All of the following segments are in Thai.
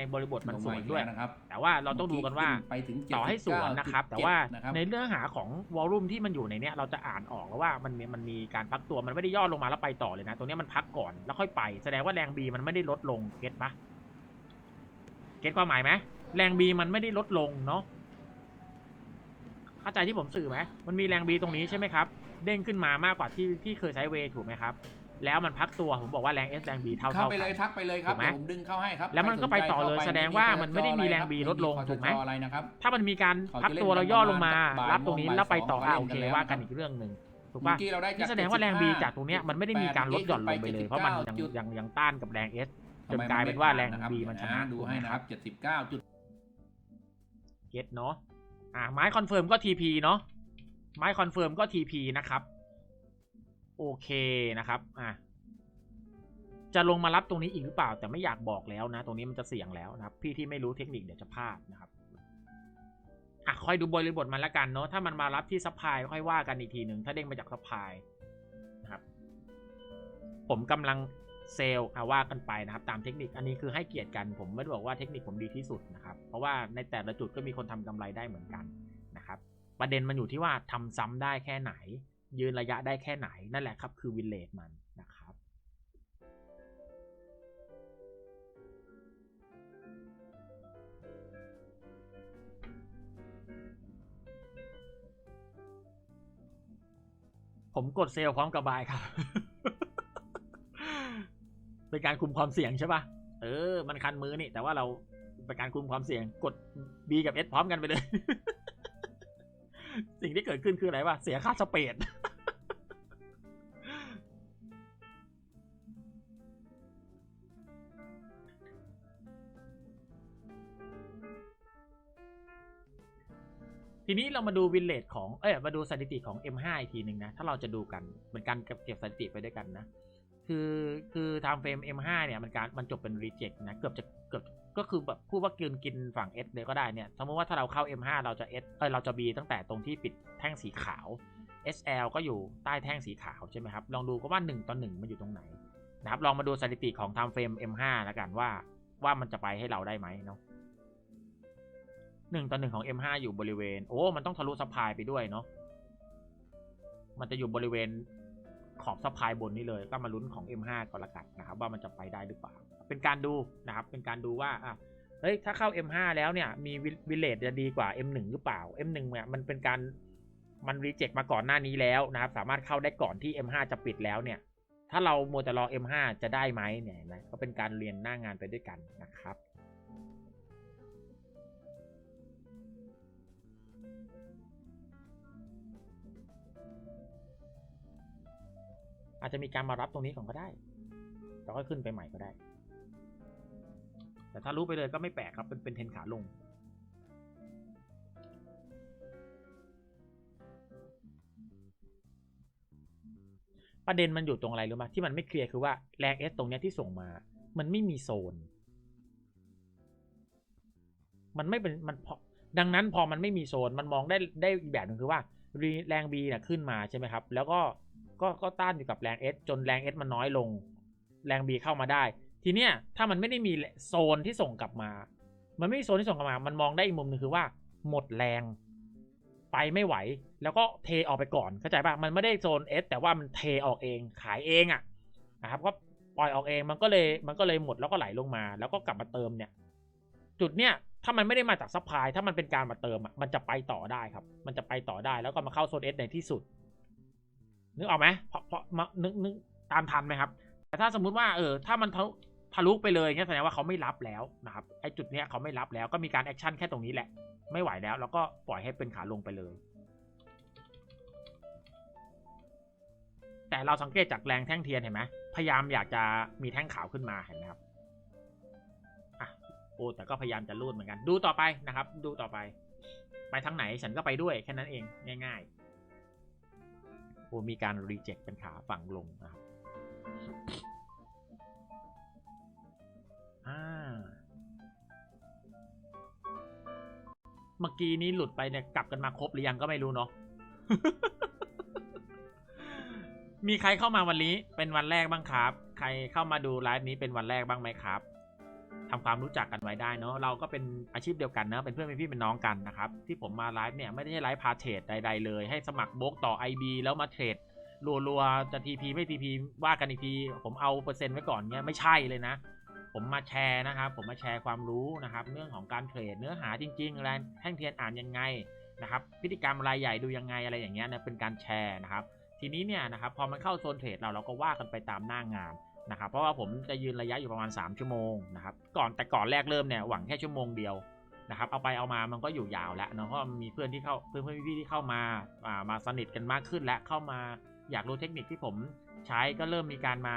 ในบริบทมันสวนลงาอีกด้วยแล้นะครับ แต่ว่าเราต้องดูกันว่าไปถึงต่อให้สวนนะครับ แต่ว่า79.7นะครับในเนื้อหาของวอลลุ่มที่มันอยู่ในเนี้ยเราจะอ่านออกแล้วว่ามันมีมันมีการพักตัวมันไม่ได้ย่อลงมาแล้วไปต่อเลยนะ ตรงเนี้ยมันพักก่อนแล้วค่อยไป แสดงว่าแรงบีมันไม่ได้ลดลงเก็ตปะเก็ตความหมายไหมแรงบีมันไม่ได้ลดลงเนาะเข้าใจที่ผมสื่อไหมมันมีแรงบีตรงนี้ใช่ไหมครับ เด้งขึ้นมามากกว่าที่ที่เคยใช้เวย์ถูกไหมครับ แล้วมันพักตัวผมบอกว่าแรงเอสแรงบีเท่าเข้าเท่าไปกัเลยน ทักไปเลยครับถูกไหมเดี๋ยวผมดึงเข้าให้ครับแล้วมันก็ไปต่อเลยใครสนใจแสดงว่ามันไม่ได้มีแรงบีลดลงไม่มีถูกไหมคอจอะไรนะครับ ถ้ามันมีการเขาพักจะเล่นตัวเรากันย่อประลงมามาณบ่ายรับตรงนี้โมงแล้วไปต่อบ่ายอะสองโอเคกันแล้วว่ากันนะครับอีกเรื่องหนึ่งถูกเมื่ปะอกี้เราได้นี่จากแสดงว่าแรงบี75จากตรงเนี้ยมันไม่ได้มีการลดหย่อนลงไปเลยเพราะมันยังจุดยังยังต้านกับแรงเอสจทำนไมกลายเป็นว่าแรงไผ่ B มันชนะดูให้นะครับ79จุด เก็ตเนาะอ่าไม้คอนเฟิร์มก็ TP เนาะไม้คอนเฟิร์มก็ TP นะครับ โอเคนะครับอะจะลงมารับตรงนี้อีกหรือเปล่าแต่ไม่อยากบอกแล้วนะ ตรงนี้มันจะเสี่ยงแล้วนะครับ พี่ที่ไม่รู้เทคนิคเดี๋ยวจะพลาดนะครับอะค่อยดูบริบทมันละกันเนาะถ้ามันมารับที่ซัพพลายค่อยว่ากันอีกทีหนึ่งถ้าเด้งมาจากซัพพลายนะครับ ผมกำลังเซลล์อาว่ากันไปนะครับ ตามเทคนิคอันนี้คือให้เกียรติกัน ผมไม่ได้บอกว่าเทคนิคผมดีที่สุดนะครับ เพราะว่าในแต่ละจุดก็มีคนทำกำไรได้เหมือนกันนะครับ ประเด็นมันอยู่ที่ว่าทำซ้ำได้แค่ไหน ยืนระยะได้แค่ไหนนั่นแหละครับคือวินเลทมันนะครับผมกดเซลล์พร้อมกับบายครับ เป็นการคุมความเสี่ยงใช่ปะเออ มันคันมือนี่ แต่ว่าเราเป็นการคุมความเสี่ยง กด B กับ S พร้อมกันไปเลย สิ่งที่เกิดขึ้นคืออะไรวะ เสียค่าสเปด ทีนี้เรามาดูวินเลทของ เอ้ย มาดูสถิติของ M5 อีกทีหนึ่งนะ ถ้าเราจะดูกันเป็นการเก็บเก็บสถิติไปด้วยกันนะ คือ คือไทม์เฟรม M5 เนี่ยมันการ มันจบเป็นรีเจ็คนะ เกือบจะ เกือบ ก็คือแบบพูดว่ากินกินฝั่ง S เลยก็ได้เนี่ย สมมติว่าถ้าเราเข้า M5 เราจะ S เอ้ย เราจะ B ตั้งแต่ตรงที่ปิดแท่งสีขาว SL ก็อยู่ใต้แท่งสีขาวใช่ไหมครับ ลองดูก็ว่า1ต่อ1มันอยู่ตรงไหนนะครับ ลองมาดูสถิติของ time frame M5 แล้วกันว่า ว่ามันจะไปให้เราได้ไหมเนาะ หนึ่งต่อหนึ่งของ M5 อยู่บริเวณ โอ้ มันต้องทะลุซัพายไปด้วยเนาะ มันจะอยู่บริเวณขอบซัพายบนนี้เลย ก็มาลุ้นของ M5 ก่อนละกันนะครับ ว่ามันจะไปได้หรือเปล่า เป็นการดูนะครับ เป็นการดูว่าอะเฮ้ย ถ้าเข้า M5 แล้วเนี่ย มีวิเลจจะดีกว่า M1 หรือเปล่า M1 เนี่ย มันเป็นการ มันรีเจ็คมาก่อนหน้านี้แล้วนะครับ สามารถเข้าได้ก่อนที่ M5 จะปิดแล้วเนี่ย ถ้าเราโมวแต่รอ M5 จะได้ไหมเนี่ยนไหมก็เป็นการเรียนหน้างานไปด้วยกันนะครับ อาจจะมีการมารับตรงนี้ก่อนก็ได้แล้วก็ขึ้นไปใหม่ก็ได้ แต่ถ้ารู้ไปเลยก็ไม่แปลกครับเป็นเป็นเทนขาลง ประเด็นมันอยู่ตรงอะไรรู้ไหมที่มันไม่เคลียร์คือว่าแรงเอสตรงเนี้ยที่ส่งมา มันไม่มีโซน มันไม่เป็นมันพอดังนั้นพอมันไม่มีโซนมันมองได้ได้อีกแบบหนึ่งคือว่าแรง B เนี่ยขึ้นมาใช่ไหมครับ แล้วก็ ก็ก็ต้านอยู่กับแรง S จนแรง S มันน้อยลง แรง B เข้ามาได้ ทีเนี้ยถ้ามันไม่ได้มีโซนที่ส่งกลับมา มันไม่มีโซนที่ส่งกลับมา มันมองได้อีกมุมหนึ่งคือว่า หมดแรง ไปไม่ไหว แล้วก็เทออกไปก่อนเข้าใจปะมันไม่ได้โซน S แต่ว่ามันเทออกเองขายเองอะ่ะนะครับก็ปล่อยออกเองมันก็เลยมันก็เลยหมดแล้วก็ไหลลงมา แล้วก็กลับมาเติมเนี่ย จุดเนี้ยถ้ามันไม่ได้มาจากซัพพลายถ้ามันเป็นการมาเติมอะมันจะไปต่อได้ครับ มันจะไปต่อได้แล้วก็มาเข้าโซน S ในที่สุด นึกออกไหมเพราะเพราะนึกนึกตามทันไหมครับ แต่ถ้าสมมุติว่าเออถ้ามันทะทะลุไปเลยเงี้ยแสดงว่าเขาไม่รับแล้วนะครับไอ้จุดเนี้ยเขาไม่รับแล้วก็มีการแอคชั่นแค่ตรงนี้แหละ ไม่ไหวแล้ว แล้วก็ปล่อยให้เป็นขาลงไปเลย แต่เราสังเกตจากแรงแท่งเทียนเห็นไหมพยายามอยากจะมีแท่งขาวขึ้นมาเห็นไหมครับอะโอ้แต่ก็พยายามจะรูดเหมือนกัน ดูต่อไปนะครับ ดูต่อไป ไปทางไหนฉันก็ไปด้วยแค่นั้นเองง่าย ๆ โอ้มีการรีเจ็คเป็นขาฝั่งลงนะครับอ่าเมื่อกี้นี้หลุดไปเนี่ยกลับกันมาครบหรือยังก็ไม่รู้เนาะ มีใครเข้ามาวันนี้เป็นวันแรกบ้างครับ ใครเข้ามาดูไลฟ์นี้เป็นวันแรกบ้างไหมครับ ทำความรู้จักกันไว้ได้เนาะเราก็เป็นอาชีพเดียวกันเนะเป็นเพื่อนเป็นพี่เป็นน้องกันนะครับ ที่ผมมาไลฟ์เนี่ยไม่ได้ใช่ไลฟ์พาเทรดใด ๆ เลย ให้สมัครโบกต่อ IB แล้วมาเทรดรัวๆจะ TP ไม่ TP ว่ากันอีกทีผมเอาเปอร์เซ็นต์ไว้ก่อนเงี้ยไม่ใช่เลยนะ ผมมาแชร์นะครับ ผมมาแชร์ความรู้นะครับ เรื่องของการเทรดเนื้อหาจริงๆแรงแท่งเทียนอ่านยังไงนะครับพฤติกรรมรายใหญ่ดูยังไงอะไรอย่างเงี้ยนะเป็นการแชร์นะครับ ทีนี้เนี่ยนะครับพอมันเข้าโซนเทรดเราเราก็ว่ากันไปตามหน้างาน นะครับเพราะว่าผมจะยืนระยะอยู่ประมาณ 3 ชั่วโมงนะครับก่อนแต่ก่อนแรกเริ่มเนี่ยหวังแค่ชั่วโมงเดียวนะครับเอาไปเอามามันก็อยู่ยาวแล้วเนาะเพราะมีเพื่อนที่เข้าเพื่อนเพื่อนพี่ที่เข้ามาอ่ามาสนิทกันมากขึ้นและเข้ามาอยากรู้เทคนิคที่ผมใช้ก็เริ่มมีการมา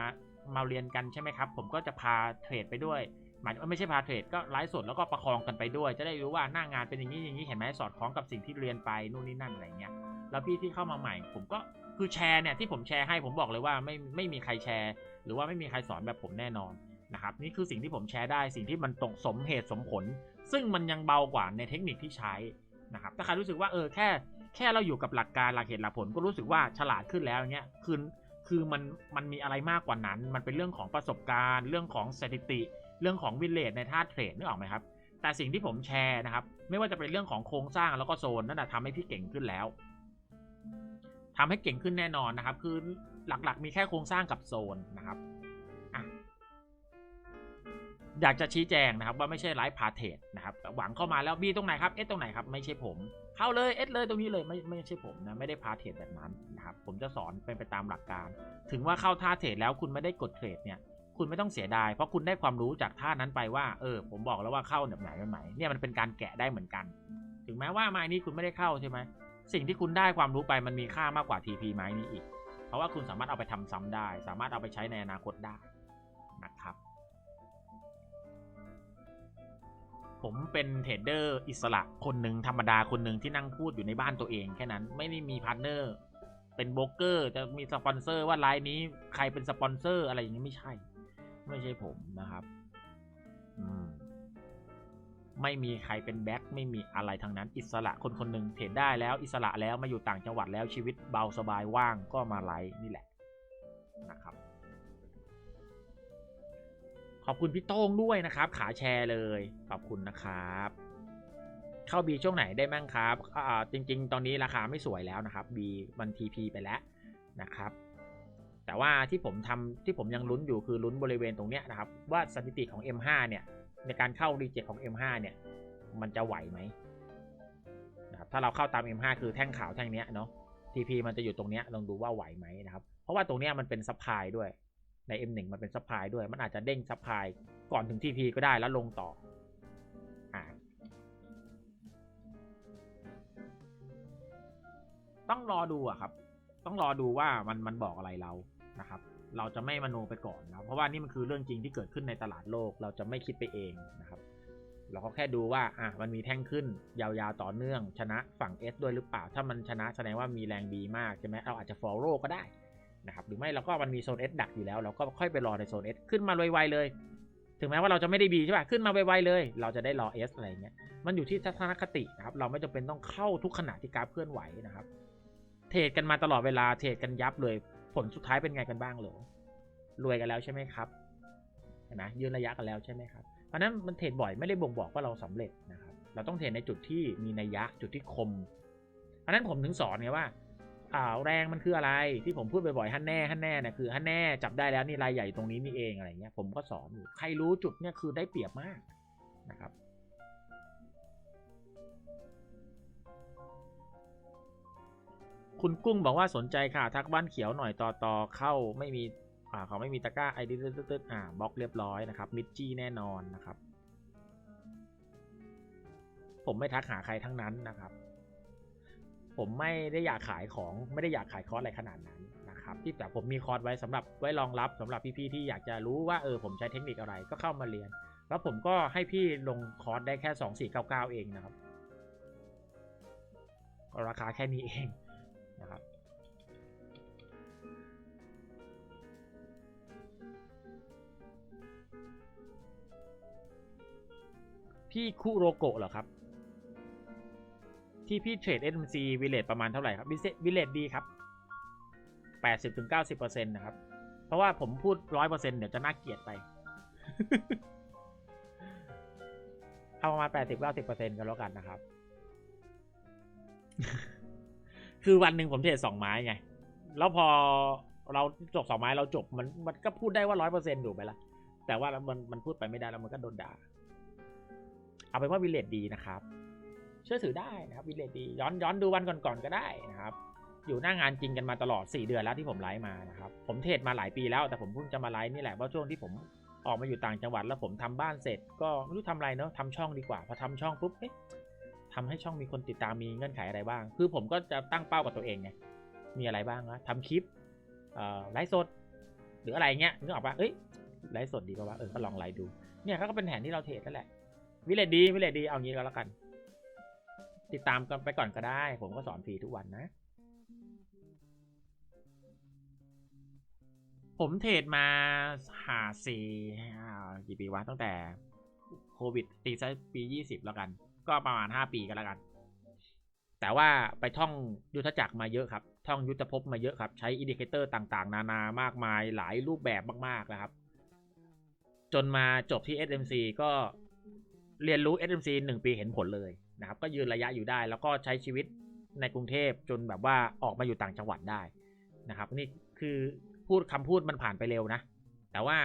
มาเรียนกันใช่ไหมครับ ผมก็จะพาเทรดไปด้วยหมายว่าไม่ใช่พาเทรดก็ไลฟ์สดแล้วก็ประคองกันไปด้วย จะได้รู้ว่าหน้างานเป็นอย่างนี้อย่างนี้เห็นไหมสอดคล้องกับสิ่งที่เรียนไปนู่นนี่นั่นอะไรเงี้ยแล้วพี่ที่เข้ามาใหม่ ผมก็ คือแชร์เนี่ยที่ผมแชร์ให้ผมบอกเลยว่าไม่ไม่มีใครแชร์ หรือว่าไม่มีใครสอนแบบผมแน่นอนนะครับนี่คือสิ่งที่ผมแชร์ได้สิ่งที่มันตรงสมเหตุสมผล ซึ่งมันยังเบากว่าในเทคนิคที่ใช้นะครับถ้าใครรู้สึกว่าเออแค่แค่เราอยู่กับหลักการหลักเหตุหลักผลก็รู้สึกว่าฉลาดขึ้นแล้วเงี้ยคือคือมันมันมีอะไรมากกว่านั้น มันเป็นเรื่องของประสบการณ์ เรื่องของสถิติ เรื่องของวิลเลจในท่าเทรดนึกออกไหมครับแต่สิ่งที่ผมแชร์นะครับ ไม่ว่าจะเป็นเรื่องของโครงสร้างแล้วก็โซนนั่นแหะทำให้พี่เก่งขึ้นแล้ว ทำให้เก่งขึ้นแน่นอนนะครับ คือหลักๆ มีแค่โครงสร้างกับโซนนะครับอยากจะชี้แจงนะครับว่าไม่ใช่ไลฟ์พาเทรดนะครับหวังเข้ามาแล้วบีตรงไหนครับเอสตรงไหนครับไม่ใช่ผม เข้าเลยเอสเลยตรงนี้เลยไม่ไม่ใช่ผมนะไม่ได้พาเทรดแบบนั้นนะครับผมจะสอนเป็นไปตามหลักการ ถึงว่าเข้าท่าเทรดแล้วคุณไม่ได้กดเทรดเนี่ยคุณไม่ต้องเสียดาย เพราะคุณได้ความรู้จากท่านั้นไปว่าเออผมบอกแล้วว่าเข้าแบบไหนแบบไหนเนี่ยมันเป็นการแกะได้เหมือนกัน ถึงแม้ว่าไม้นี้คุณไม่ได้เข้าใช่ไหม สิ่งที่คุณได้ความรู้ไปมันมีค่ามากกว่า TP ไม้นี้อีก เพราะว่าคุณสามารถเอาไปทำซ้ำได้ สามารถเอาไปใช้ในอนาคตได้นะครับ ผมเป็นเทรดเดอร์อิสระคนหนึ่งธรรมดาคนหนึ่งที่นั่งพูดอยู่ในบ้านตัวเองแค่นั้นไม่ได้มีพาร์ทเนอร์เป็นโบรกเกอร์จะมีสปอนเซอร์ว่าไลน์นี้ใครเป็นสปอนเซอร์อะไรอย่างนี้ไม่ใช่ ไม่ใช่ผมนะครับ ไม่มีใครเป็นแบ็คไม่มีอะไรทั้งนั้น อิสระคนคนหนึ่งเทรดได้แล้วอิสระแล้วมาอยู่ต่างจังหวัดแล้วชีวิตเบาสบายว่างก็มาไลฟ์นี่แหละนะครับขอบคุณพี่โต้งด้วยนะครับ ขาแชร์เลย ขอบคุณนะครับ เข้าบีช่วงไหนได้มั่งครับอ่าจริง ๆ ตอนนี้ราคาไม่สวยแล้วนะครับบีมันทีพีไปแล้วนะครับ แต่ว่าที่ผมทำที่ผมยังลุ้นอยู่คือลุ้นบริเวณตรงเนี้ยนะครับ ว่าสถิติของ M5 เนี่ย ในการเข้ารีเจ็คของ M5 เนี่ย มันจะไหวไหมนะครับถ้าเราเข้าตาม M5 คือแท่งขาวแท่งเนี้ยเนาะ TP มันจะอยู่ตรงเนี้ยลองดูว่าไหวไหมนะครับ เพราะว่าตรงเนี้ยมันเป็นซัพพลายด้วยใน M1 มันเป็นซัพพลายด้วย มันอาจจะเด้งซัพพลายก่อนถึง TP ก็ได้แล้วลงต่ออ่าต้องรอดูอะครับ ต้องรอดูว่ามันมันบอกอะไรเรานะครับ เราจะไม่มโนไปก่อนนะเพราะว่านี่มันคือเรื่องจริงที่เกิดขึ้นในตลาดโลก เราจะไม่คิดไปเองนะครับ เราก็แค่ดูว่าอะมันมีแท่งขึ้นยาวๆต่อเนื่อง ชนะฝั่ง S ด้วยหรือเปล่า ถ้ามันชนะแสดงว่ามีแรงดีมากใช่ไหมเราอาจจะ follow ก็ได้นะครับหรือไม่เราก็มันมีโซน S ดักอยู่แล้ว เราก็ค่อยไปรอในโซน S ขึ้นมาไวๆเลย ถึงแม้ว่าเราจะไม่ได้ B ใช่ป่ะขึ้นมาไวๆเลย เราจะได้รอ S อะไรเงี้ยมันอยู่ที่ทัศนคตินะครับเราไม่จำเป็นต้องเข้าทุกขณะที่กราฟเคลื่อนไหวนะครับเทรดกันมาตลอดเวลาเทรดกันยับเลย ผลสุดท้ายเป็นไงกันบ้างเหรอรวยกันแล้วใช่ไหมครับเห็นไหมยืนระยะกันแล้วใช่ไหมครับเพราะนั้นมันเทรดบ่อยไม่ได้บ่งบอกว่าเราสำเร็จนะครับเราต้องเทรดในจุดที่มีนัยยะจุดที่คมเพราะนั้นผมถึงสอนไงว่าอ่าแรงมันคืออะไรที่ผมพูดบ่อยๆฮันแน่ฮันแน่เนี่ยคือฮันแน่จับได้แล้วนี่รายใหญ่ตรงนี้นี่เองอะไรเงี้ยผมก็สอนอยู่ใครรู้จุดเนี่ยคือได้เปรียบมากนะครับ คุณกุ้งบอกว่าสนใจค่ะ ทักบ้านเขียวหน่อยต่อต่อเข้าไม่มีอ่าเขาไม่มีตะกร้าไอดีตึ๊ดอ่าบล็อกเรียบร้อยนะครับมิดจี้แน่นอนนะครับ ผมไม่ทักหาใครทั้งนั้นนะครับ ผมไม่ได้อยากขายของไม่ได้อยากขายคอร์สอะไรขนาดนั้นนะครับ ที่แต่ผมมีคอร์สไว้สำหรับไว้รองรับสำหรับพี่ๆที่อยากจะรู้ว่าเออผมใช้เทคนิคอะไรก็เข้ามาเรียน แล้วผมก็ให้พี่ลงคอร์สได้แค่สองสี่เก้าเก้าเองนะครับราคาแค่นี้เอง นะครับ พี่คุโรโกะเหรอครับ ที่พี่เทรด SMC วิเลตประมาณเท่าไหร่ครับวิเลตดีครับ 80-90%นะครับ เพราะว่าผมพูด 100%เดี๋ยวจะน่าเกลียดไปเอาประมาณแปดสิบเก้าสิบเปอร์เซ็นต์กันแล้วกันนะครับ คือวันหนึ่งผมเทรดสองไม้ไง แล้วพอเราจบสองไม้เราจบมันมันก็พูดได้ว่าร้อยเปอร์เซ็นต์ถูกไหมล่ะแต่ว่ามันมันพูดไปไม่ได้แล้วมันก็โดนด่า เอาเป็นว่าวิเลตดีนะครับ เชื่อถือได้นะครับวิเลตดี ย้อนย้อนดูวันก่อนๆก็ได้นะครับ อยู่หน้างานจริงกันมาตลอด 4 เดือนแล้วที่ผมไลฟ์มานะครับ ผมเทรดมาหลายปีแล้วแต่ผมเพิ่งจะมาไลฟ์นี่แหละเพราะช่วงที่ผมออกมาอยู่ต่างจังหวัดแล้วผมทำบ้านเสร็จ ก็ไม่รู้ทำอะไรเนาะทำช่องดีกว่าพอทำช่องปุ๊บเอ๊ะ ทำให้ช่องมีคนติดตามมีเงื่อนไขอะไรบ้าง คือผมก็จะตั้งเป้ากับตัวเองไงมีอะไรบ้างวะทำคลิปไลฟ์สด หรืออะไรเงี้ยนึกออกปะเอ้ยไลฟ์สดดีกว่าเออก็ลองไลฟ์ดูเนี่ยก็เป็นแผนที่เราเทรดนั่นแหละวิเลดีวิเลดีเอางี้ก็แล้วกัน ติดตามกันไปก่อนก็ได้ ผมก็สอนฟรีทุกวันนะ ผมเทรดมาหาสีกี่ปีวะตั้งแต่โควิดตีซะปียี่สิบแล้วกัน ก็ประมาณห้าปีกันแล้วกัน แต่ว่าไปท่องยุทธจักรมาเยอะครับ ท่องยุทธภพมาเยอะครับ ใช้อินดิเคเตอร์ต่างๆ นานามากมายหลายรูปแบบมากๆนะครับ จนมาจบที่ SMC ก็เรียนรู้ SMC หนึ่งปีเห็นผลเลยนะครับ ก็ยืนระยะอยู่ได้ แล้วก็ใช้ชีวิตในกรุงเทพจนแบบว่าออกมาอยู่ต่างจังหวัดได้นะครับ นี่คือพูดคำพูดมันผ่านไปเร็วนะ แต่ว่า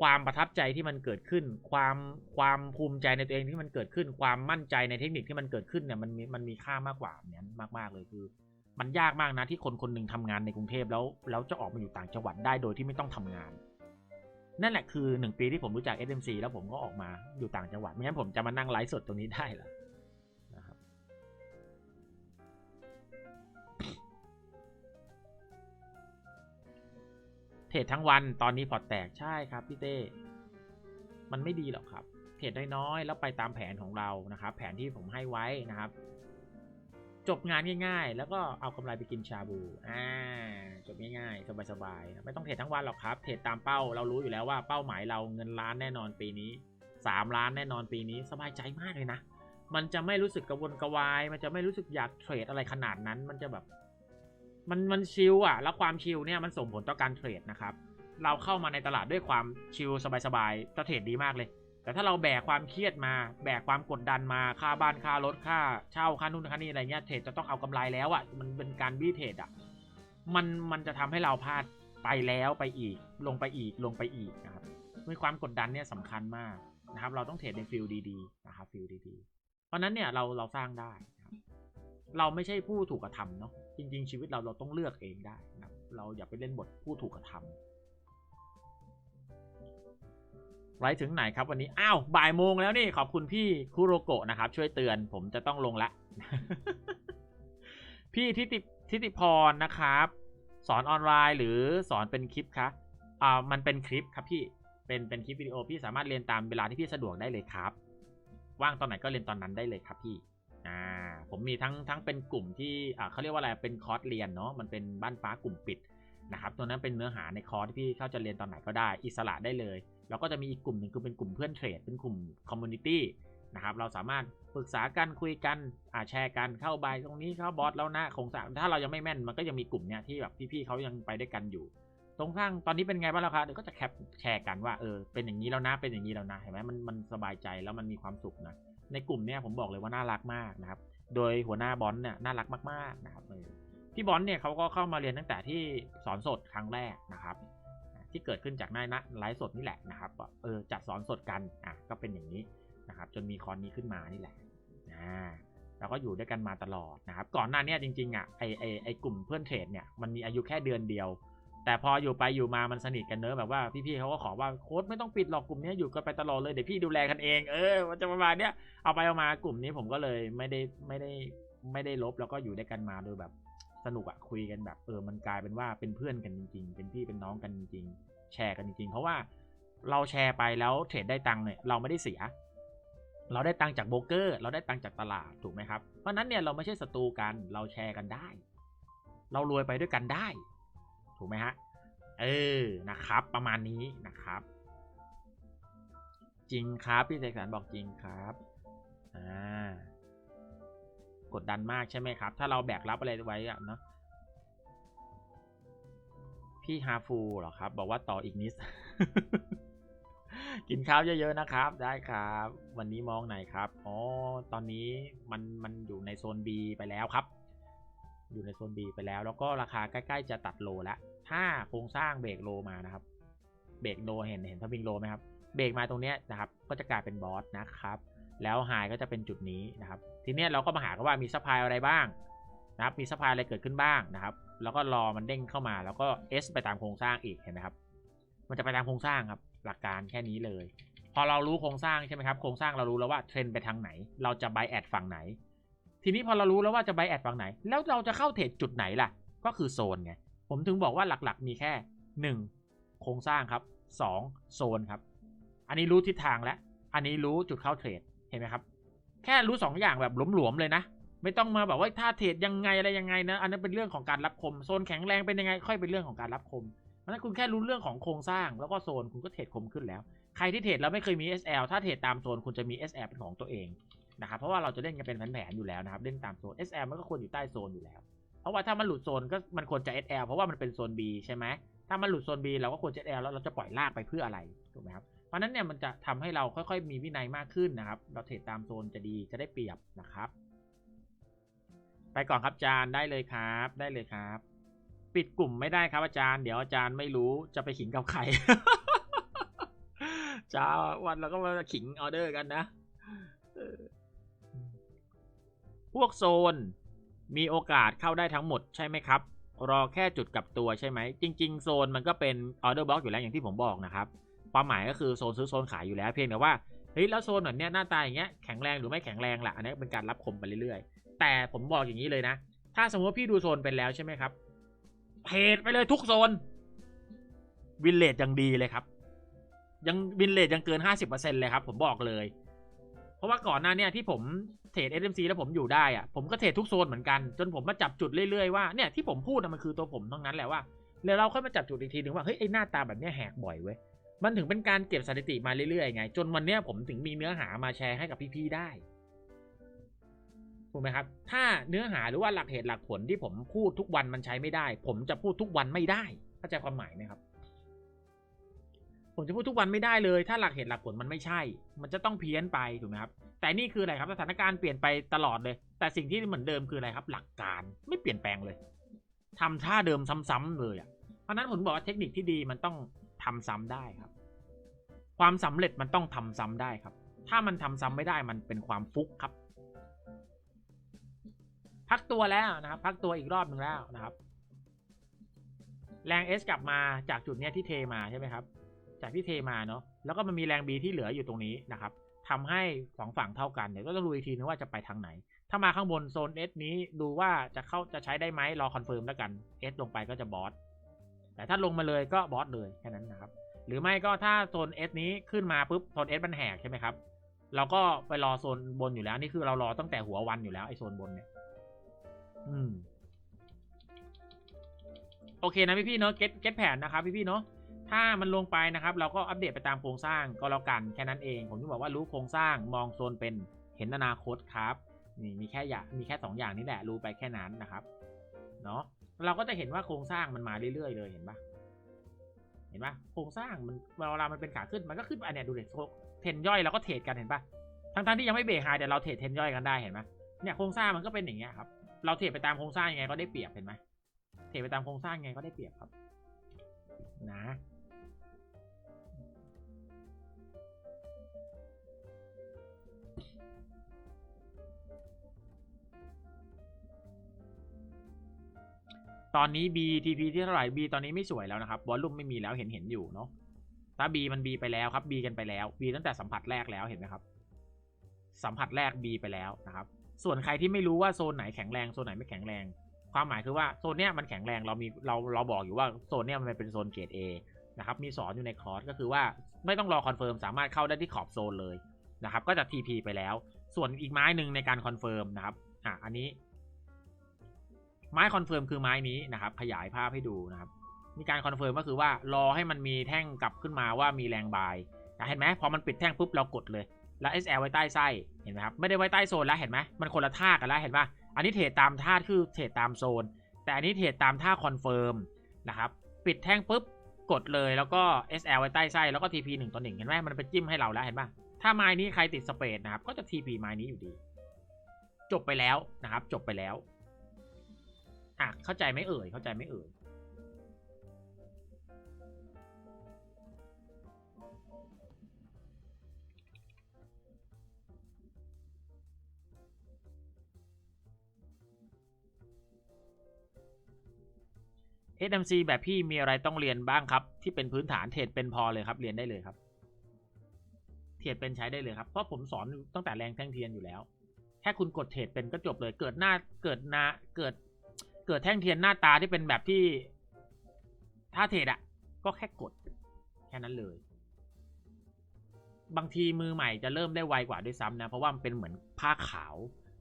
ความประทับใจที่มันเกิดขึ้น ความความภูมิใจในตัวเองที่มันเกิดขึ้น ความมั่นใจในเทคนิคที่มันเกิดขึ้นเนี่ยมันมีมันมีค่ามากกว่าเนี่ยมากๆเลยคือ มันยากมากนะที่คนคนหนึ่งทำงานในกรุงเทพแล้วแล้วจะออกมาอยู่ต่างจังหวัดได้โดยที่ไม่ต้องทำงาน นั่นแหละคือหนึ่งปีที่ผมรู้จัก SMC แล้วผมก็ออกมาอยู่ต่างจังหวัดไม่งั้นผมจะมานั่งไลฟ์สดตรงนี้ได้หรอ เทรดทั้งวันตอนนี้พอตแตกใช่ครับพี่เต้มันไม่ดีหรอกครับ เทรดน้อยๆแล้วไปตามแผนของเรานะครับ แผนที่ผมให้ไว้นะครับ จบงานง่าย ๆ แล้วก็เอากำไรไปกินชาบูอ่าจบง่ายๆสบายๆไม่ต้องเทรดทั้งวันหรอกครับ เทรดตามเป้าเรารู้อยู่แล้วว่าเป้าหมายเราเงินล้านแน่นอนปีนี้สามล้านแน่นอนปีนี้สบายใจมากเลยนะมันจะไม่รู้สึกกระวนกระวาย มันจะไม่รู้สึกอยากเทรดอะไรขนาดนั้น มันจะแบบ มันมันชิลอะ แล้วความชิลเนี่ยมันส่งผลต่อการเทรดนะครับ เราเข้ามาในตลาดด้วยความชิลสบายๆจะเทรดดีมากเลย แต่ถ้าเราแบกความเครียดมา แบกความกดดันมา ค่าบ้านค่ารถค่าเช่าค่านู่นค่านี่อะไรเงี้ย เทรดจะต้องเอากำไรแล้วอะ มันเป็นการบี้เทรดอะ มันมันจะทำให้เราพลาดไปแล้วไปอีก ลงไปอีกลงไปอีกนะครับมีความกดดันเนี่ยสำคัญมากนะครับ เราต้องเทรดในฟิลดีๆนะครับฟิลดีๆ เพราะนั้นเนี่ยเราเราสร้างได้ เราไม่ใช่ผู้ถูกกระทำเนาะจริง ๆ ชีวิตเราเราต้องเลือกเองได้นะเราอย่าไปเล่นบทผู้ถูกกระทำไลฟ์ถึงไหนครับวันนี้อ้าวบ่ายโมงแล้วนี่ขอบคุณพี่คุโรโกะนะครับ ช่วยเตือนผมจะต้องลงละพี่ทิติทิติพรนะครับ สอนออนไลน์หรือสอนเป็นคลิปคะอ่ามันเป็นคลิปครับพี่เป็นเป็นคลิปวิดีโอพี่สามารถเรียนตามเวลาที่พี่สะดวกได้เลยครับ ว่างตอนไหนก็เรียนตอนนั้นได้เลยครับพี่ อ่าผมมีทั้งทั้งเป็นกลุ่มที่อ่าเขาเรียกว่าอะไรเป็นคอร์สเรียนเนาะมันเป็นบ้านฟ้ากลุ่มปิดนะครับตัวนั้นเป็นเนื้อหาในคอร์สที่พี่เข้าจะเรียนตอนไหนก็ได้ อิสระได้เลย แล้วก็จะมีอีกกลุ่มหนึ่งคือเป็นกลุ่มเพื่อนเทรดเป็นกลุ่มคอมมูนิตี้นะครับเราสามารถปรึกษากันคุยกันอ่าแชร์กันเข้าบายตรงนี้เข้าบอสแล้วนะโครงสร้างถ้าเรายังไม่แม่นมันก็ยังมีกลุ่มเนี้ยที่แบบพี่ๆเขายังไปด้วยกันอยู่ตรงข้างตอนนี้เป็นไงบ้างแล้วครับเดี๋ยวก็จะแคปแชร์กันว่าเออเป็นอย่างนี้แล้วนะเป็นอย่างนี้แล้วนะเห็นไหมมันมันสบายใจแล้วมันมีความสุขนะ ในกลุ่มเนี้ยผมบอกเลยว่าน่ารักมากนะครับ โดยหัวหน้าบอลเนี่ยน่ารักมากๆนะครับเออพี่บอลเนี่ยเขาก็เข้ามาเรียนตั้งแต่ที่สอนสดครั้งแรกนะครับ ที่เกิดขึ้นจากน้านะไลฟ์สดนี่แหละนะครับเออจัดสอนสดกันอะก็เป็นอย่างนี้นะครับ จนมีคอนนี้ขึ้นมานี่แหละอ่าเราก็อยู่ด้วยกันมาตลอดนะครับ ก่อนหน้านี้จริงๆอะไอไอไอกลุ่มเพื่อนเทรดเนี่ยมันมีอายุแค่เดือนเดียว แต่พออยู่ไปอยู่มามันสนิทกันเนอะแบบว่าพี่ๆเขาก็ขอว่าโค้ดไม่ต้องปิดหรอกกลุ่มนี้อยู่กันไปตลอดเลยเดี๋ยวพี่ดูแลกันเองเออมันจะประมาณเนี้ยเอาไปเอามากลุ่มนี้ผมก็เลยไม่ได้ไม่ได้ไม่ได้ลบแล้วก็อยู่ด้วยกันมาโดยแบบสนุกอะคุยกันแบบเออมันกลายเป็นว่าเป็นเพื่อนกันจริง ๆ เป็นพี่เป็นน้องกันจริงๆแชร์กันจริงๆ เพราะว่าเราแชร์ไปแล้วเทรดได้ตังค์เนี่ยเราไม่ได้เสีย เราได้ตังค์จากโบรกเกอร์ เราได้ตังค์จากตลาดถูกไหมครับเพราะฉะนั้นเนี่ยเราไม่ใช่ศัตรูกันเราแชร์กันได้ เรารวยไปด้วยกันได้ ถูกไหมฮะ เออ นะครับ ประมาณนี้นะครับ จริงครับ พี่เสกสรรบอกจริงครับ อ่า กดดันมากใช่ไหมครับ ถ้าเราแบกรับอะไรไว้อะเนาะ พี่ฮาฟูเหรอครับ บอกว่าต่ออีกนิด กินข้าวเยอะๆนะครับ ได้ครับ วันนี้มองไหนครับ อ๋อ ตอนนี้มันมันอยู่ในโซน B ไปแล้วครับ อยู่ในโซน B ไปแล้ว แล้วก็ราคาใกล้ๆจะตัดโลแล้วถ้าโครงสร้างเบรกโลมานะครับ เบรกโลเห็นเห็นทวิงโลไหมครับ เบรกมาตรงนี้นะครับ ก็จะกลายเป็นบอสนะครับ แล้วไฮก็จะเป็นจุดนี้นะครับ ทีนี้เราก็มาหากันว่ามีซัพพลายอะไรบ้างนะครับ มีซัพพลายอะไรเกิดขึ้นบ้างนะครับ แล้วก็รอมันเด้งเข้ามา แล้วก็ S ไปตามโครงสร้างอีกเห็นไหมครับ มันจะไปตามโครงสร้างครับ หลักการแค่นี้เลย พอเรารู้โครงสร้างใช่ไหมครับ โครงสร้างเรารู้แล้วว่าเทรนไปทางไหน เราจะ buy at ฝั่งไหน ทีนี้พอเรารู้แล้วว่าจะ buy at ฝั่งไหน แล้วเราจะเข้าเทรดจุดไหนล่ะ ก็คือโซนไง ผมถึงบอกว่าหลักๆ มีแค่ 1 โครงสร้างครับ 2 โซนครับ อันนี้รู้ทิศทางแล้ว อันนี้รู้จุดเข้าเทรด เห็นไหมครับ แค่รู้ 2 อย่างแบบหลวมๆเลยนะ ไม่ต้องมาแบบว่าถ้าเทรดยังไงอะไรยังไงนะ อันนั้นเป็นเรื่องของการรับคม โซนแข็งแรงเป็นยังไง ค่อยเป็นเรื่องของการรับคมเพราะฉะนั้นคุณแค่รู้เรื่องของโครงสร้างแล้วก็โซนคุณก็เทรดคมขึ้นแล้ว ใครที่เทรดแล้วไม่เคยมี SL ถ้าเทรดตามโซนคุณจะมี SL เป็นของตัวเอง นะครับเพราะว่าเราจะเล่นกันเป็นแผนๆอยู่แล้วนะครับเล่นตามโซน SL มันก็ควรอยู่ใต้โซนอยู่แล้ว เพราะว่าถ้ามันหลุดโซนก็มันควรจะ SL เพราะว่ามันเป็นโซน B ใช่ไหมถ้ามันหลุดโซน B เราก็ควรจะ SL แล้วเราจะปล่อยลากไปเพื่ออะไรถูกไหมครับเพราะนั้นเนี่ยมันจะทำให้เราค่อยๆ มีวินัยมากขึ้นนะครับเราเทรดตามโซนจะดีจะได้เปรียบนะครับ ไปก่อนครับอาจารย์ได้เลยครับได้เลยครับ ปิดกลุ่มไม่ได้ครับอาจารย์ เดี๋ยวอาจารย์ไม่รู้จะไปขิงกับใครจ้าวันเราก็มาขิงออเดอร์กันนะ วกโซน มีโอกาสเข้าได้ทั้งหมดใช่ไหมครับ รอแค่จุดกลับตัวใช่ไหม จริง ๆ โซนมันก็เป็นออเดอร์บล็อกอยู่แล้วอย่างที่ผมบอกนะครับ ความหมายก็คือโซนซื้อโซนขายอยู่แล้วเพียงแต่ว่าเฮ้ยแล้วโซนแบบเนี้ยหน้าตาอย่างเงี้ยแข็งแรงหรือไม่แข็งแรงล่ะอันนี้เป็นการรับคมไปเรื่อยๆ แต่ผมบอกอย่างนี้เลยนะ ถ้าสมมติว่าพี่ดูโซนเป็นแล้วใช่ไหมครับเพจไปเลยทุกโซนวินเลจยังดีเลยครับ ยังวินเลจยังเกินห้าสิบเปอร์เซ็นเลยครับ ผมบอกเลย เพราะว่าก่อนหน้าเนี่ยที่ผม รด SMC แล้วผมอยู่ได้อะผมก็เทรดทุกโซนเหมือนกัน จนผมมาจับจุดเรื่อยๆว่าเนี่ยที่ผมพูดอะมันคือตัวผมทั้งนั้นแหละว่าแล้วเราค่อยมาจับจุดอีกทีหนึ่งว่าเฮ้ยไอหน้าตาแบบเนี้ยแหกบ่อยเว้ยมันถึงเป็นการเก็บสถิติมาเรื่อยๆไง จนวันเนี้ยผมถึงมีเนื้อหามาแชร์ให้กับพี่ๆได้ถูกไหมครับ ถ้าเนื้อหาหรือว่าหลักเหตุหลักผลที่ผมพูดทุกวันมันใช้ไม่ได้ ผมจะพูดทุกวันไม่ได้เข้าใจความหมายไหมครับ ผมจะพูดทุกวันไม่ได้เลย ถ้าหลักเหตุหลักผลมันไม่ใช่ มันจะต้องเพี้ยนไปถูกไหมครับ แต่นี่คืออะไรครับสถานการณ์เปลี่ยนไปตลอดเลย แต่สิ่งที่เหมือนเดิมคืออะไรครับ หลักการไม่เปลี่ยนแปลงเลยทำท่าเดิมซ้ำๆเลยอะเพราะนั้นผมบอกว่าเทคนิคที่ดีมันต้องทำซ้ำได้ครับ ความสำเร็จมันต้องทำซ้ำได้ครับ ถ้ามันทำซ้ำไม่ได้มันเป็นความฟุกครับ พักตัวแล้วนะครับ พักตัวอีกรอบหนึ่งแล้วนะครับ แรง S กลับมาจากจุดเนี้ยที่เทมาใช่ไหมครับ จากที่เทมาเนาะแล้วก็มันมีแรง B ที่เหลืออยู่ตรงนี้นะครับ ทำให้สองฝั่งเท่ากันเดี๋ยวก็ต้องดูอีกทีนึงว่าจะไปทางไหน ถ้ามาข้างบนโซน S นี้ดูว่าจะเข้าจะใช้ได้ไหมรอคอนเฟิร์มแล้วกัน S ลงไปก็จะบอสแต่ถ้าลงมาเลยก็บอสเลยแค่นั้นนะครับ หรือไม่ก็ถ้าโซน S นี้ขึ้นมาปุ๊บโซน S มันแหกใช่ไหมครับเราก็ไปรอโซนบนอยู่แล้วนี่คือเรารอตั้งแต่หัววันอยู่แล้วไอโซนบนเนี่ย อืม โอเคนะพี่ๆเนาะเก็ตเก็ตแผนนะครับพี่ๆเนาะ ถ้ามันลงไปนะครับ เราก็อัปเดตไปตามโครงสร้างก็แล้วกันแค่นั้นเอง ผมจะบอกว่ารู้โครงสร้างมองโซนเป็นเห็นอนาคตครับนี่มีแค่อย่างมีแค่สองอย่างนี้แหละรู้ไปแค่นั้นนะครับเนาะเราก็จะเห็นว่าโครงสร้างมันมาเรื่อยๆเลยเห็นปะเห็นปะโครงสร้างมันเวลามันเป็นขาขึ้นมันก็ขึ้นอันเนี้ยดูเด็เทรนย่อยเราก็เทรดกันเห็นปะทั้งๆที่ยังไม่เบรกไฮแต่เราเทรดเทรนย่อยกันได้เห็นปะเนี่ยโครงสร้างมันก็เป็นอย่างเงี้ยครับเราเทรดไปตามโครงสร้างยังไงก็ได้เปรียบเห็นไหมเทรดไปตามโครงสร้างยังไงก็ได้เปรียบครับ นะ ตอนนี้ BTP ที่เท่าไหร่ B ตอนนี้ไม่สวยแล้วนะครับวอลลุ่มไม่มีแล้วเห็นเห็นอยู่เนาะถ้า B มัน B ไปแล้วครับ B กันไปแล้ว B ตั้งแต่สัมผัสแรกแล้วเห็นไหมครับ สัมผัสแรก B ไปแล้วนะครับ ส่วนใครที่ไม่รู้ว่าโซนไหนแข็งแรงโซนไหนไม่แข็งแรง ความหมายคือว่าโซนเนี้ยมันแข็งแรงเรามีเราเราบอกอยู่ว่าโซนเนี้ยมันเป็นโซนเกรด A นะครับมีสอนอยู่ในคอร์สก็คือว่าไม่ต้องรอคอนเฟิร์มสามารถเข้าได้ที่ขอบโซนเลยนะครับก็จะ TP ไปแล้ว ส่วนอีกไม้หนึ่งในการคอนเฟิร์มนะครับอะอันนี้ ไม้คอนเฟิร์มคือไม้นี้นะครับ ขยายภาพให้ดูนะครับ มีการคอนเฟิร์มก็คือว่ารอให้มันมีแท่งกลับขึ้นมาว่ามีแรงบายอ่เห็นไหมพอมันปิดแท่งปุ๊บเรากดเลย แล้ว SL ไว้ใต้ไส้เห็นไหมครับไม่ได้ไว้ใต้โซนแล้วเห็นไหมมันคนละท่ากันแล้วเห็นปะอันนี้เทรดตามท่าคือเทรดตามโซน แต่อันนี้เทรดตามท่าคอนเฟิร์มนะครับปิดแท่งปุ๊บกดเลยแล้วก็ SL ไว้ใต้ไส้แล้วก็ TP หนึ่งต่อหนึ่งเห็นไหมมันเป็นจิ้มให้เราแล้วเห็นปะถ้าไม้นี้ใครติดสเปซนะครับก็จะ TP ไม้นี้อยู่ดี จบไปแล้วนะครับจบไปแล้ว อะเข้าใจไหมเอ่ย เข้าใจไหมเอ่ย SMC แบบพี่มีอะไรต้องเรียนบ้างครับ ที่เป็นพื้นฐานเทรดเป็นพอเลยครับ เรียนได้เลยครับ เทรดเป็นใช้ได้เลยครับเพราะผมสอนตั้งแต่แรงแท่งเทียนอยู่แล้ว แค่คุณกดเทรดเป็นก็จบเลย เกิดหน้าเกิดนาเกิด เกิดแท่งเทียนหน้าตาที่เป็นแบบที่ ถ้าเทรดอะก็แค่กด แค่นั้นเลย บางทีมือใหม่จะเริ่มได้ไวกว่าด้วยซ้ำนะ เพราะว่ามันเป็นเหมือนผ้าขาว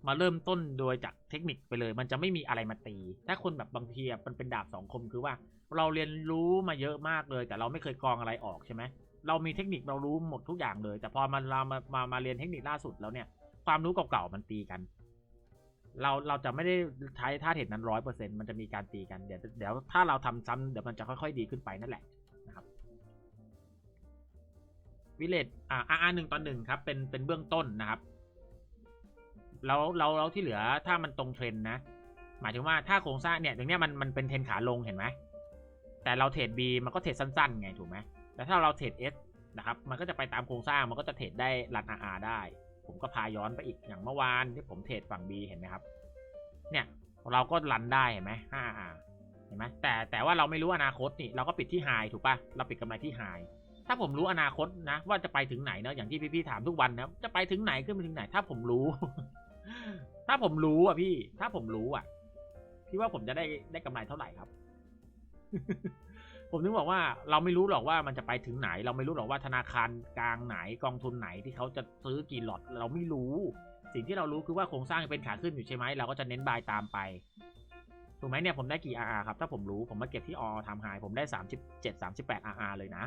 มาเริ่มต้นโดยจากเทคนิคไปเลย มันจะไม่มีอะไรมาตี ถ้าคนแบบบางทีมันเป็นดาบสองคมคือว่า เราเรียนรู้มาเยอะมากเลย แต่เราไม่เคยกรองอะไรออกใช่ไหมเรามีเทคนิคเรารู้หมดทุกอย่างเลย แต่พอมันเรามามามาเรียนเทคนิคล่าสุดแล้วเนี่ย ความรู้เก่าๆมันตีกัน เราเราจะไม่ได้ใช้ท่าเทรดนั้นร้อยเปอร์เซ็นต์มันจะมีการตีกันเดี๋ยวเดี๋ยวถ้าเราทำซ้ำเดี๋ยวมันจะค่อยๆดีขึ้นไปนั่นแหละนะครับวิเลตอ่าอาร์หนึ่งต่อหนึ่งครับเป็นเป็นเบื้องต้นนะครับแล้วเราเราที่เหลือถ้ามันตรงเทรนนะ หมายถึงว่าถ้าโครงสร้างเนี่ยตรงเนี้ยมันมันเป็นเทรนขาลงเห็นไหมแต่เราเทรด B มันก็เทรดสั้นๆ ไงถูกไหมแต่ถ้าเราเทรด S นะครับ มันก็จะไปตามโครงสร้างมันก็จะเทรดได้รัน RR ได้ ผมก็พาย้อนไปอีกอย่างเมื่อวานที่ผมเทรดฝั่ง B เห็นไหมครับ เนี่ยเราก็รันได้เห็นไหม 5R เห็นไหมแต่แต่ว่าเราไม่รู้อนาคตนี่เราก็ปิดที่ไฮถูกปะเราปิดกำไรที่ไฮถ้าผมรู้อนาคตนะว่าจะไปถึงไหนเนาะอย่างที่พี่ๆถามทุกวันนะจะไปถึงไหนขึ้นไปถึงไหน ถ้าผมรู้ ถ้าผมรู้อะพี่ ถ้าผมรู้อะพี่ว่าผมจะได้ได้กำไรเท่าไหร่ครับ ผมถึงบอกว่าเราไม่รู้หรอกว่ามันจะไปถึงไหน เราไม่รู้หรอกว่าธนาคารกลางไหนกองทุนไหนที่เขาจะซื้อกี่หลอตเราไม่รู้ สิ่งที่เรารู้คือว่าโครงสร้างเป็นขาขึ้นอยู่ใช่ไหมเราก็จะเน้นบายตามไปถูกไหมเนี่ยผมได้กี่ RR ครับ ถ้าผมรู้ผมมาเก็บที่ออทำไฮผมได้สามสิบเจ็ดสามสิบแปด RR เลยนะ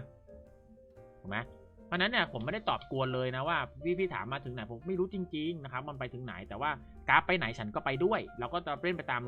ถูกไหมเพราะฉะนั้นเนี่ยผมไม่ได้ตอบกวนเลยนะว่าพี่พี่ถามมาถึงไหนผมไม่รู้จริง ๆ นะครับ มันไปถึงไหนแต่ว่ากราฟไปไหนฉันก็ไปด้วย เราก็จะเล่นไปตาม